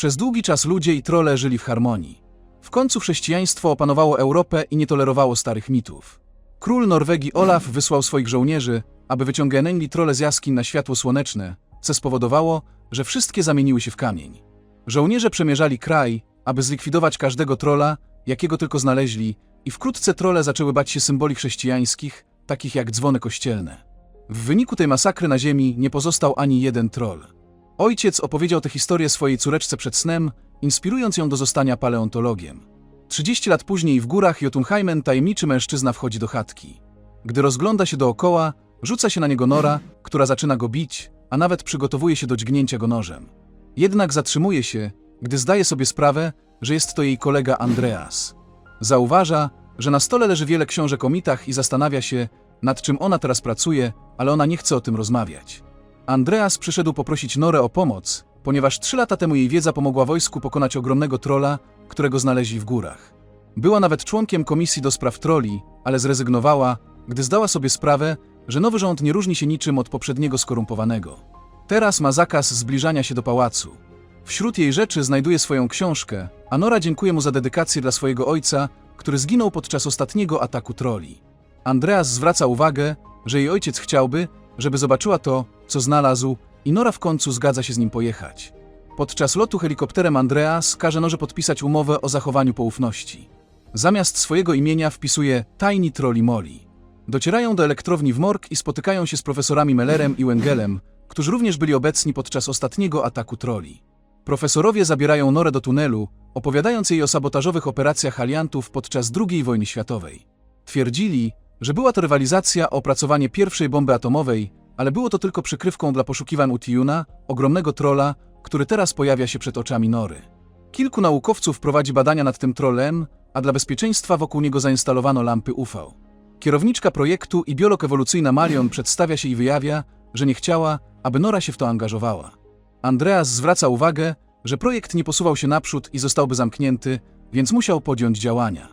Przez długi czas ludzie i trole żyli w harmonii. W końcu chrześcijaństwo opanowało Europę i nie tolerowało starych mitów. Król Norwegii Olaf wysłał swoich żołnierzy, aby wyciągnęli trole z jaskiń na światło słoneczne, co spowodowało, że wszystkie zamieniły się w kamień. Żołnierze przemierzali kraj, aby zlikwidować każdego trola, jakiego tylko znaleźli, i wkrótce trole zaczęły bać się symboli chrześcijańskich, takich jak dzwony kościelne. W wyniku tej masakry na ziemi nie pozostał ani jeden troll. Ojciec opowiedział tę historię swojej córeczce przed snem, inspirując ją do zostania paleontologiem. 30 lat później w górach Jotunheimen tajemniczy mężczyzna wchodzi do chatki. Gdy rozgląda się dookoła, rzuca się na niego Nora, która zaczyna go bić, a nawet przygotowuje się do dźgnięcia go nożem. Jednak zatrzymuje się, gdy zdaje sobie sprawę, że jest to jej kolega Andreas. Zauważa, że na stole leży wiele książek o mitach i zastanawia się, nad czym ona teraz pracuje, ale ona nie chce o tym rozmawiać. Andreas przyszedł poprosić Norę o pomoc, ponieważ trzy lata temu jej wiedza pomogła wojsku pokonać ogromnego trola, którego znaleźli w górach. Była nawet członkiem komisji do spraw troli, ale zrezygnowała, gdy zdała sobie sprawę, że nowy rząd nie różni się niczym od poprzedniego skorumpowanego. Teraz ma zakaz zbliżania się do pałacu. Wśród jej rzeczy znajduje swoją książkę, a Nora dziękuje mu za dedykację dla swojego ojca, który zginął podczas ostatniego ataku troli. Andreas zwraca uwagę, że jej ojciec chciałby, żeby zobaczyła to, co znalazł, i Nora w końcu zgadza się z nim pojechać. Podczas lotu helikopterem Andreas każe Norze podpisać umowę o zachowaniu poufności. Zamiast swojego imienia wpisuje Tiny Trolli Molly. Docierają do elektrowni w Morg i spotykają się z profesorami Mellerem i Wengelem, którzy również byli obecni podczas ostatniego ataku troli. Profesorowie zabierają Norę do tunelu, opowiadając jej o sabotażowych operacjach aliantów podczas II wojny światowej. Twierdzili, że była to rywalizacja o opracowanie pierwszej bomby atomowej, ale było to tylko przykrywką dla poszukiwań Utiuna, ogromnego trola, który teraz pojawia się przed oczami Nory. Kilku naukowców prowadzi badania nad tym trolem, a dla bezpieczeństwa wokół niego zainstalowano lampy UV. Kierowniczka projektu i biolog ewolucyjna Marion przedstawia się i wyjawia, że nie chciała, aby Nora się w to angażowała. Andreas zwraca uwagę, że projekt nie posuwał się naprzód i zostałby zamknięty, więc musiał podjąć działania.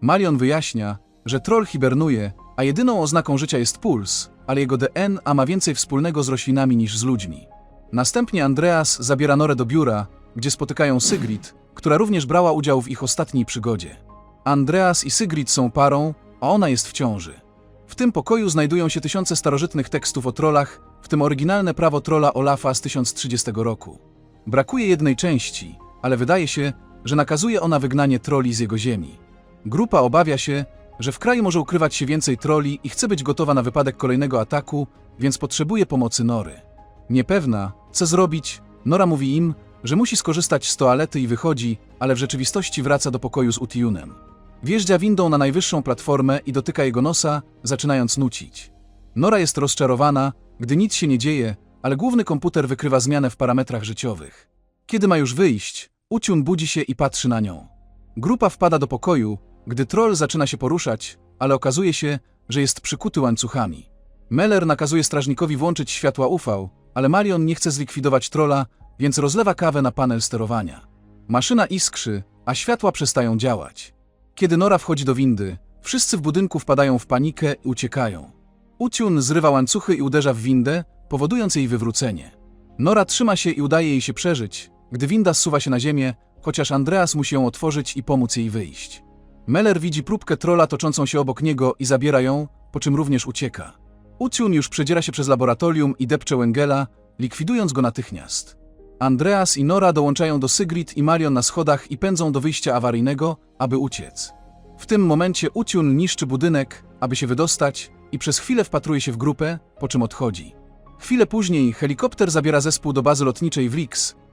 Marion wyjaśnia, że troll hibernuje, a jedyną oznaką życia jest puls, ale jego DNA ma więcej wspólnego z roślinami niż z ludźmi. Następnie Andreas zabiera Norę do biura, gdzie spotykają Sigrid, która również brała udział w ich ostatniej przygodzie. Andreas i Sigrid są parą, a ona jest w ciąży. W tym pokoju znajdują się tysiące starożytnych tekstów o trollach, w tym oryginalne prawo trolla Olafa z 1030 roku. Brakuje jednej części, ale wydaje się, że nakazuje ona wygnanie troli z jego ziemi. Grupa obawia się, że w kraju może ukrywać się więcej troli i chce być gotowa na wypadek kolejnego ataku, więc potrzebuje pomocy Nory. Niepewna, co zrobić, Nora mówi im, że musi skorzystać z toalety i wychodzi, ale w rzeczywistości wraca do pokoju z Utiunem. Wjeżdża windą na najwyższą platformę i dotyka jego nosa, zaczynając nucić. Nora jest rozczarowana, gdy nic się nie dzieje, ale główny komputer wykrywa zmianę w parametrach życiowych. Kiedy ma już wyjść, Uciun budzi się i patrzy na nią. Grupa wpada do pokoju, gdy troll zaczyna się poruszać, ale okazuje się, że jest przykuty łańcuchami. Meller nakazuje strażnikowi włączyć światła UV, ale Marion nie chce zlikwidować trolla, więc rozlewa kawę na panel sterowania. Maszyna iskrzy, a światła przestają działać. Kiedy Nora wchodzi do windy, wszyscy w budynku wpadają w panikę i uciekają. Uciun zrywa łańcuchy i uderza w windę, powodując jej wywrócenie. Nora trzyma się i udaje jej się przeżyć, gdy winda zsuwa się na ziemię, chociaż Andreas musi ją otworzyć i pomóc jej wyjść. Meller widzi próbkę trola toczącą się obok niego i zabiera ją, po czym również ucieka. Uciun już przedziera się przez laboratorium i depcze Wengela, likwidując go natychmiast. Andreas i Nora dołączają do Sigrid i Marion na schodach i pędzą do wyjścia awaryjnego, aby uciec. W tym momencie Uciun niszczy budynek, aby się wydostać i przez chwilę wpatruje się w grupę, po czym odchodzi. Chwilę później helikopter zabiera zespół do bazy lotniczej w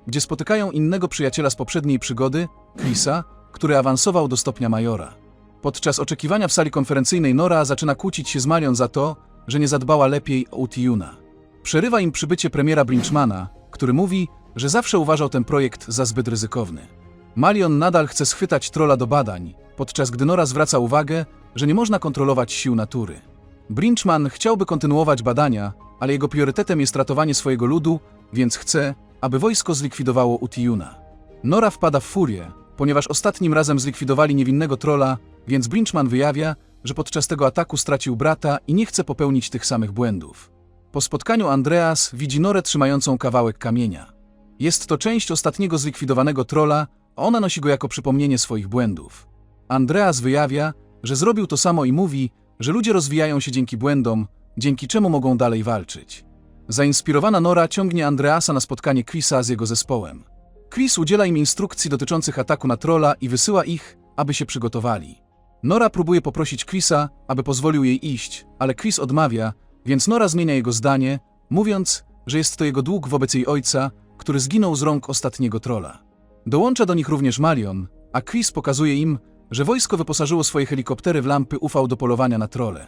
gdzie spotykają innego przyjaciela z poprzedniej przygody, Chrisa, który awansował do stopnia majora. Podczas oczekiwania w sali konferencyjnej Nora zaczyna kłócić się z Marion za to, że nie zadbała lepiej o Utiuna. Przerywa im przybycie premiera Brinchmana, który mówi, że zawsze uważał ten projekt za zbyt ryzykowny. Marion nadal chce schwytać trola do badań, podczas gdy Nora zwraca uwagę, że nie można kontrolować sił natury. Brinchman chciałby kontynuować badania, ale jego priorytetem jest ratowanie swojego ludu, więc chce, aby wojsko zlikwidowało Utiuna. Nora wpada w furię, ponieważ ostatnim razem zlikwidowali niewinnego trola, więc Brinchman wyjawia, że podczas tego ataku stracił brata i nie chce popełnić tych samych błędów. Po spotkaniu Andreas widzi Norę trzymającą kawałek kamienia. Jest to część ostatniego zlikwidowanego trola, a ona nosi go jako przypomnienie swoich błędów. Andreas wyjawia, że zrobił to samo i mówi, że ludzie rozwijają się dzięki błędom, dzięki czemu mogą dalej walczyć. Zainspirowana Nora ciągnie Andreasa na spotkanie Chrisa z jego zespołem. Chris udziela im instrukcji dotyczących ataku na trola i wysyła ich, aby się przygotowali. Nora próbuje poprosić Chrisa, aby pozwolił jej iść, ale Chris odmawia, więc Nora zmienia jego zdanie, mówiąc, że jest to jego dług wobec jej ojca, który zginął z rąk ostatniego trola. Dołącza do nich również Marion, a Chris pokazuje im, że wojsko wyposażyło swoje helikoptery w lampy UV do polowania na trole.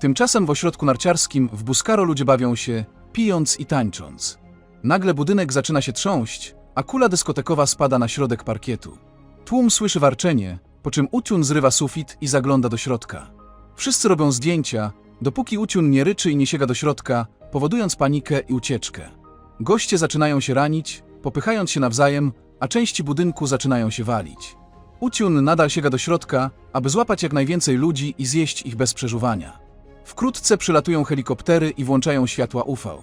Tymczasem w ośrodku narciarskim w Buscaro ludzie bawią się, pijąc i tańcząc. Nagle budynek zaczyna się trząść, a kula dyskotekowa spada na środek parkietu. Tłum słyszy warczenie, po czym Utiun zrywa sufit i zagląda do środka. Wszyscy robią zdjęcia, dopóki Utiun nie ryczy i nie sięga do środka, powodując panikę i ucieczkę. Goście zaczynają się ranić, popychając się nawzajem, a części budynku zaczynają się walić. Utiun nadal sięga do środka, aby złapać jak najwięcej ludzi i zjeść ich bez przeżuwania. Wkrótce przylatują helikoptery i włączają światła UV.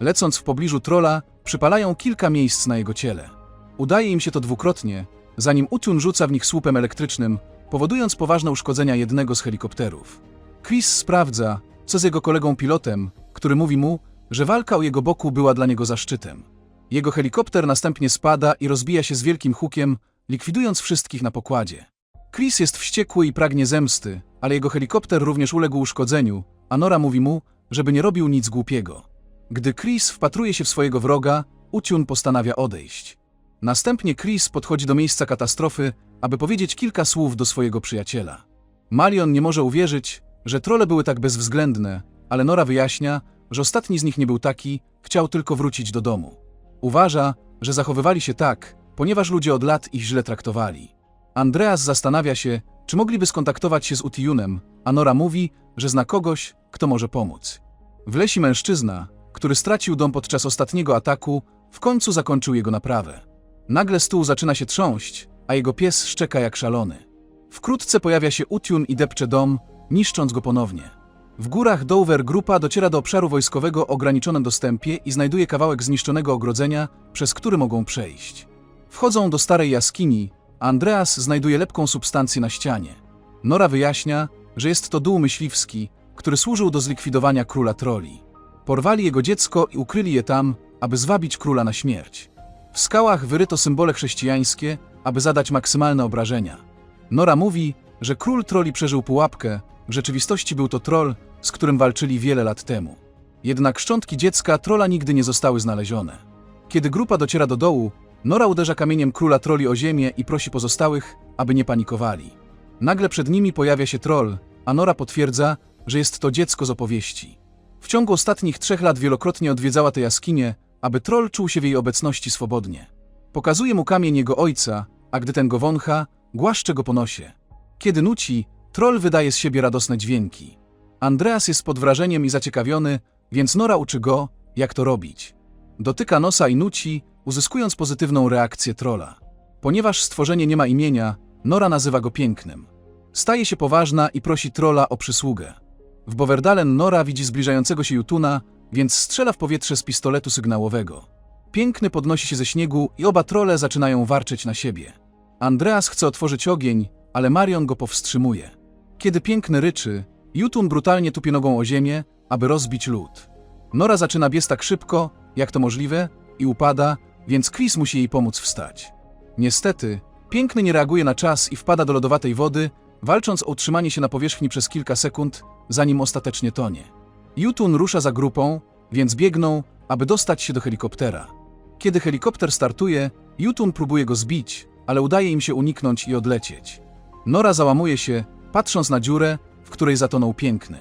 Lecąc w pobliżu trola, przypalają kilka miejsc na jego ciele. Udaje im się to dwukrotnie, zanim Utiun rzuca w nich słupem elektrycznym, powodując poważne uszkodzenia jednego z helikopterów. Chris sprawdza, co z jego kolegą pilotem, który mówi mu, że walka u jego boku była dla niego zaszczytem. Jego helikopter następnie spada i rozbija się z wielkim hukiem, likwidując wszystkich na pokładzie. Chris jest wściekły i pragnie zemsty, ale jego helikopter również uległ uszkodzeniu, a Nora mówi mu, żeby nie robił nic głupiego. Gdy Chris wpatruje się w swojego wroga, Utiun postanawia odejść. Następnie Chris podchodzi do miejsca katastrofy, aby powiedzieć kilka słów do swojego przyjaciela. Marion nie może uwierzyć, że trole były tak bezwzględne, ale Nora wyjaśnia, że ostatni z nich nie był taki, chciał tylko wrócić do domu. Uważa, że zachowywali się tak, ponieważ ludzie od lat ich źle traktowali. Andreas zastanawia się, czy mogliby skontaktować się z Utiunem, a Nora mówi, że zna kogoś, kto może pomóc. W lesi mężczyzna, który stracił dom podczas ostatniego ataku, w końcu zakończył jego naprawę. Nagle stół zaczyna się trząść, a jego pies szczeka jak szalony. Wkrótce pojawia się Utiun i depcze dom, niszcząc go ponownie. W górach Dover grupa dociera do obszaru wojskowego o ograniczonym dostępie i znajduje kawałek zniszczonego ogrodzenia, przez który mogą przejść. Wchodzą do starej jaskini, a Andreas znajduje lepką substancję na ścianie. Nora wyjaśnia, że jest to dół myśliwski, który służył do zlikwidowania króla troli. Porwali jego dziecko i ukryli je tam, aby zwabić króla na śmierć. W skałach wyryto symbole chrześcijańskie, aby zadać maksymalne obrażenia. Nora mówi, że król troli przeżył pułapkę, w rzeczywistości był to troll, z którym walczyli wiele lat temu. Jednak szczątki dziecka trola nigdy nie zostały znalezione. Kiedy grupa dociera do dołu, Nora uderza kamieniem króla troli o ziemię i prosi pozostałych, aby nie panikowali. Nagle przed nimi pojawia się troll, a Nora potwierdza, że jest to dziecko z opowieści. W ciągu ostatnich trzech lat wielokrotnie odwiedzała tę jaskinię, aby troll czuł się w jej obecności swobodnie. Pokazuje mu kamień jego ojca, a gdy ten go wącha, głaszcze go po nosie. Kiedy nuci, troll wydaje z siebie radosne dźwięki. Andreas jest pod wrażeniem i zaciekawiony, więc Nora uczy go, jak to robić. Dotyka nosa i nuci, uzyskując pozytywną reakcję trola. Ponieważ stworzenie nie ma imienia, Nora nazywa go pięknym. Staje się poważna i prosi trola o przysługę. W Boverdalen Nora widzi zbliżającego się Jutuna, więc strzela w powietrze z pistoletu sygnałowego. Piękny podnosi się ze śniegu i oba trole zaczynają warczeć na siebie. Andreas chce otworzyć ogień, ale Marion go powstrzymuje. Kiedy piękny ryczy, Jutun brutalnie tupie nogą o ziemię, aby rozbić lód. Nora zaczyna biec tak szybko, jak to możliwe, i upada, więc Chris musi jej pomóc wstać. Niestety, piękny nie reaguje na czas i wpada do lodowatej wody, walcząc o utrzymanie się na powierzchni przez kilka sekund, zanim ostatecznie tonie. Jutun rusza za grupą, więc biegną, aby dostać się do helikoptera. Kiedy helikopter startuje, Jutun próbuje go zbić, ale udaje im się uniknąć i odlecieć. Nora załamuje się, patrząc na dziurę, w której zatonął piękny.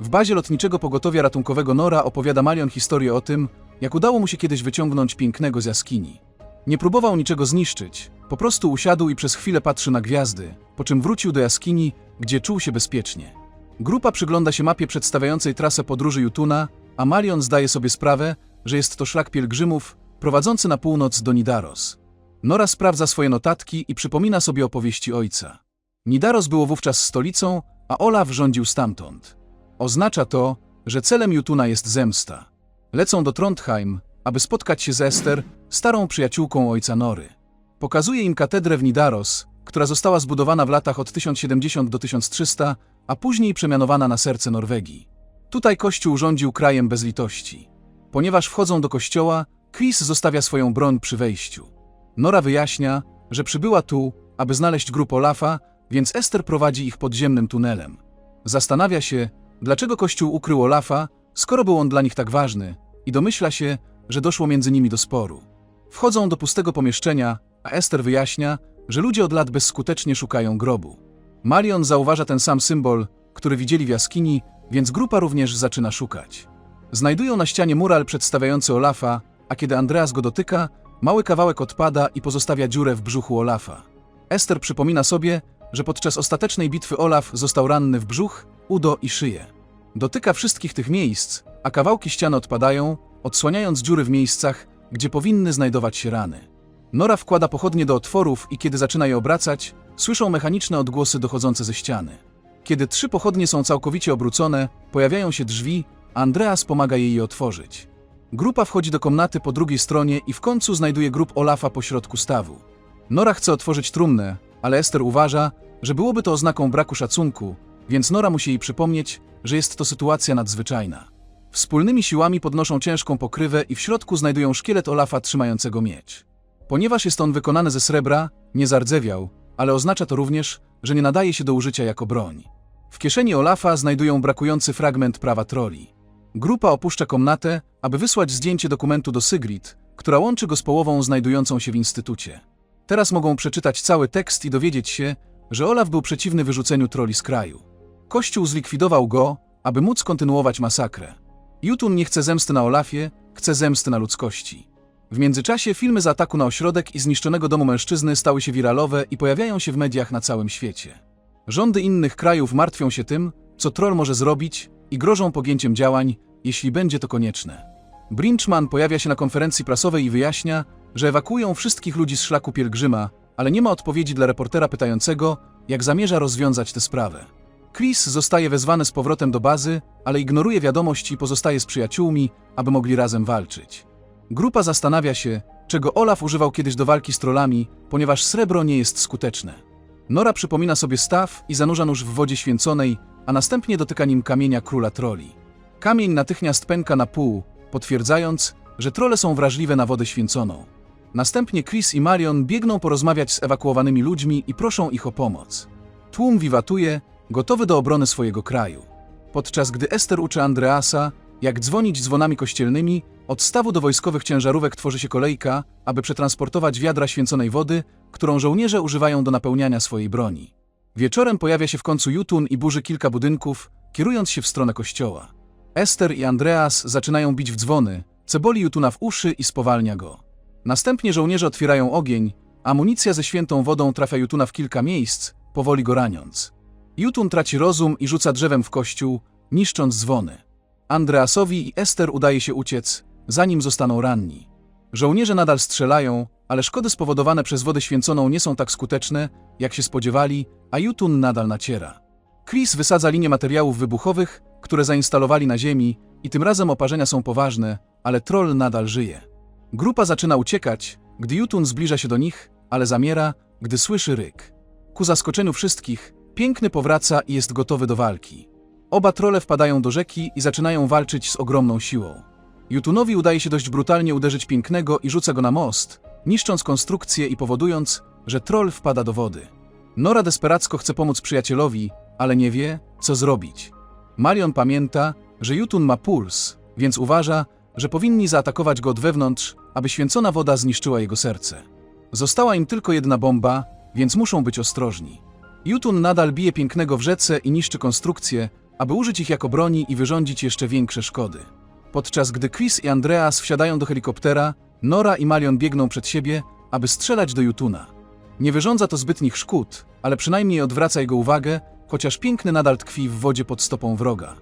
W bazie lotniczego pogotowia ratunkowego Nora opowiada Marion historię o tym, jak udało mu się kiedyś wyciągnąć pięknego z jaskini. Nie próbował niczego zniszczyć, po prostu usiadł i przez chwilę patrzy na gwiazdy, po czym wrócił do jaskini, gdzie czuł się bezpiecznie. Grupa przygląda się mapie przedstawiającej trasę podróży Jutuna, a Marion zdaje sobie sprawę, że jest to szlak pielgrzymów prowadzący na północ do Nidaros. Nora sprawdza swoje notatki i przypomina sobie opowieści ojca. Nidaros było wówczas stolicą, a Olaf rządził stamtąd. Oznacza to, że celem Jutuna jest zemsta. Lecą do Trondheim, aby spotkać się z Ester, starą przyjaciółką ojca Nory. Pokazuje im katedrę w Nidaros, która została zbudowana w latach od 1070 do 1300, a później przemianowana na serce Norwegii. Tutaj kościół rządził krajem bez litości. Ponieważ wchodzą do kościoła, Chris zostawia swoją broń przy wejściu. Nora wyjaśnia, że przybyła tu, aby znaleźć grupę Olafa, więc Ester prowadzi ich podziemnym tunelem. Zastanawia się, dlaczego kościół ukrył Olafa, skoro był on dla nich tak ważny, i domyśla się, że doszło między nimi do sporu. Wchodzą do pustego pomieszczenia, a Ester wyjaśnia, że ludzie od lat bezskutecznie szukają grobu. Marion zauważa ten sam symbol, który widzieli w jaskini, więc grupa również zaczyna szukać. Znajdują na ścianie mural przedstawiający Olafa, a kiedy Andreas go dotyka, mały kawałek odpada i pozostawia dziurę w brzuchu Olafa. Ester przypomina sobie, że podczas ostatecznej bitwy Olaf został ranny w brzuch, udo i szyję. Dotyka wszystkich tych miejsc, a kawałki ściany odpadają, odsłaniając dziury w miejscach, gdzie powinny znajdować się rany. Nora wkłada pochodnie do otworów i kiedy zaczyna je obracać, słyszą mechaniczne odgłosy dochodzące ze ściany. Kiedy trzy pochodnie są całkowicie obrócone, pojawiają się drzwi, Andreas pomaga jej je otworzyć. Grupa wchodzi do komnaty po drugiej stronie i w końcu znajduje grób Olafa po środku stawu. Nora chce otworzyć trumnę, ale Ester uważa, że byłoby to oznaką braku szacunku, więc Nora musi jej przypomnieć, że jest to sytuacja nadzwyczajna. Wspólnymi siłami podnoszą ciężką pokrywę i w środku znajdują szkielet Olafa trzymającego miecz. Ponieważ jest on wykonany ze srebra, nie zardzewiał, ale oznacza to również, że nie nadaje się do użycia jako broń. W kieszeni Olafa znajdują brakujący fragment prawa troli. Grupa opuszcza komnatę, aby wysłać zdjęcie dokumentu do Sigrid, która łączy go z połową znajdującą się w instytucie. Teraz mogą przeczytać cały tekst i dowiedzieć się, że Olaf był przeciwny wyrzuceniu troli z kraju. Kościół zlikwidował go, aby móc kontynuować masakrę. Jutun nie chce zemsty na Olafie, chce zemsty na ludzkości. W międzyczasie filmy z ataku na ośrodek i zniszczonego domu mężczyzny stały się wiralowe i pojawiają się w mediach na całym świecie. Rządy innych krajów martwią się tym, co troll może zrobić i grożą pogięciem działań, jeśli będzie to konieczne. Brinchman pojawia się na konferencji prasowej i wyjaśnia, że ewakuują wszystkich ludzi z szlaku pielgrzyma, ale nie ma odpowiedzi dla reportera pytającego, jak zamierza rozwiązać tę sprawę. Chris zostaje wezwany z powrotem do bazy, ale ignoruje wiadomość i pozostaje z przyjaciółmi, aby mogli razem walczyć. Grupa zastanawia się, czego Olaf używał kiedyś do walki z trollami, ponieważ srebro nie jest skuteczne. Nora przypomina sobie staw i zanurza nóż w wodzie święconej, a następnie dotyka nim kamienia króla troli. Kamień natychmiast pęka na pół, potwierdzając, że trole są wrażliwe na wodę święconą. Następnie Chris i Marion biegną porozmawiać z ewakuowanymi ludźmi i proszą ich o pomoc. Tłum wiwatuje, gotowy do obrony swojego kraju. Podczas gdy Ester uczy Andreasa, jak dzwonić dzwonami kościelnymi, od stawu do wojskowych ciężarówek tworzy się kolejka, aby przetransportować wiadra święconej wody, którą żołnierze używają do napełniania swojej broni. Wieczorem pojawia się w końcu Jutun i burzy kilka budynków, kierując się w stronę kościoła. Ester i Andreas zaczynają bić w dzwony, co boli Jutuna w uszy i spowalnia go. Następnie żołnierze otwierają ogień, amunicja ze świętą wodą trafia Jutuna w kilka miejsc, powoli go raniąc. Jutun traci rozum i rzuca drzewem w kościół, niszcząc dzwony. Andreasowi i Ester udaje się uciec, zanim zostaną ranni. Żołnierze nadal strzelają, ale szkody spowodowane przez wodę święconą nie są tak skuteczne, jak się spodziewali, a Jutun nadal naciera. Chris wysadza linię materiałów wybuchowych, które zainstalowali na ziemi i tym razem oparzenia są poważne, ale troll nadal żyje. Grupa zaczyna uciekać, gdy Jutun zbliża się do nich, ale zamiera, gdy słyszy ryk. Ku zaskoczeniu wszystkich, piękny powraca i jest gotowy do walki. Oba trole wpadają do rzeki i zaczynają walczyć z ogromną siłą. Jutunowi udaje się dość brutalnie uderzyć pięknego i rzuca go na most, niszcząc konstrukcję i powodując, że troll wpada do wody. Nora desperacko chce pomóc przyjacielowi, ale nie wie, co zrobić. Marion pamięta, że Jutun ma puls, więc uważa, że powinni zaatakować go od wewnątrz, aby święcona woda zniszczyła jego serce. Została im tylko jedna bomba, więc muszą być ostrożni. Jutun nadal bije pięknego w rzece i niszczy konstrukcję, aby użyć ich jako broni i wyrządzić jeszcze większe szkody. Podczas gdy Chris i Andreas wsiadają do helikoptera, Nora i Marion biegną przed siebie, aby strzelać do Jutuna. Nie wyrządza to zbytnich szkód, ale przynajmniej odwraca jego uwagę, chociaż piękny nadal tkwi w wodzie pod stopą wroga.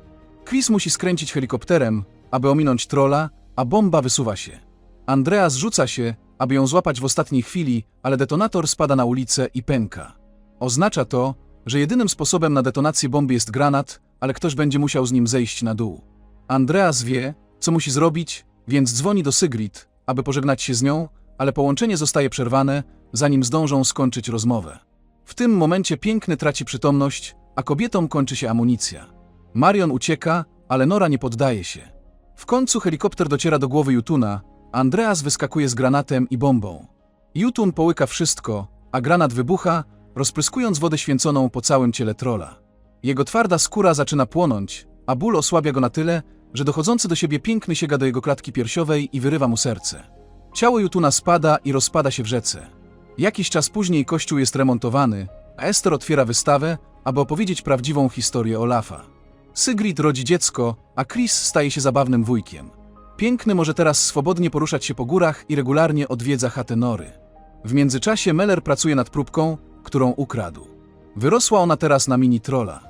Chris musi skręcić helikopterem, aby ominąć trola, a bomba wysuwa się. Andreas rzuca się, aby ją złapać w ostatniej chwili, ale detonator spada na ulicę i pęka. Oznacza to, że jedynym sposobem na detonację bomby jest granat, ale ktoś będzie musiał z nim zejść na dół. Andreas wie, co musi zrobić, więc dzwoni do Sigrid, aby pożegnać się z nią, ale połączenie zostaje przerwane, zanim zdążą skończyć rozmowę. W tym momencie piękny traci przytomność, a kobietom kończy się amunicja. Marion ucieka, ale Nora nie poddaje się. W końcu helikopter dociera do głowy Jutuna, Andreas wyskakuje z granatem i bombą. Jutun połyka wszystko, a granat wybucha, rozpryskując wodę święconą po całym ciele trola. Jego twarda skóra zaczyna płonąć, a ból osłabia go na tyle, że dochodzący do siebie piękny sięga do jego klatki piersiowej i wyrywa mu serce. Ciało Jutuna spada i rozpada się w rzece. Jakiś czas później kościół jest remontowany, a Ester otwiera wystawę, aby opowiedzieć prawdziwą historię Olafa. Sigrid rodzi dziecko, a Chris staje się zabawnym wujkiem. Piękny może teraz swobodnie poruszać się po górach i regularnie odwiedza chatę Nory. W międzyczasie Meller pracuje nad próbką, którą ukradł. Wyrosła ona teraz na mini trolla.